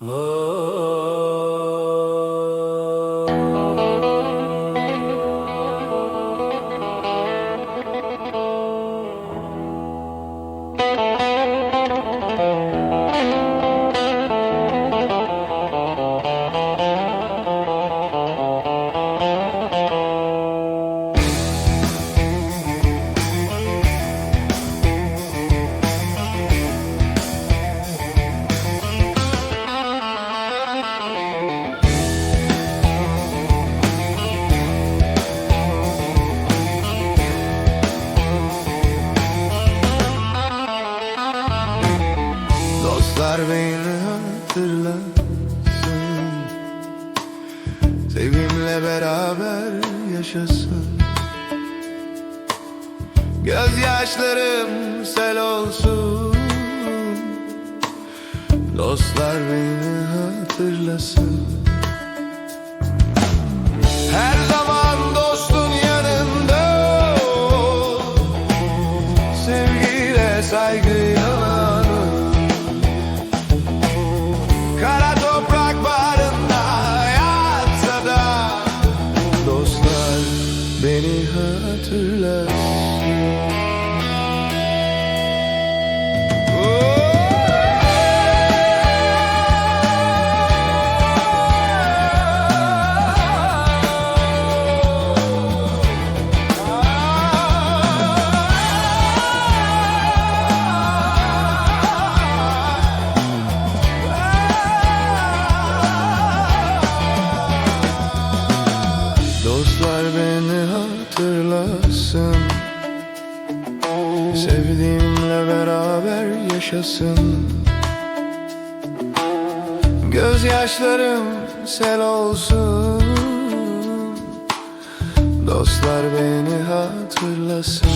Dostlar hatırlasın Sevimle beraber yaşasın. Gözyaşlarım sel olsun. Dostlar beni hatırlasın. Her zaman dostun yanında. Sevgiyle saygıyla beni hatırlasın Dostlar beni hatırlasın. Sevdiğimle beraber yaşasın. Gözyaşlarım sel olsun. Dostlar beni hatırlasın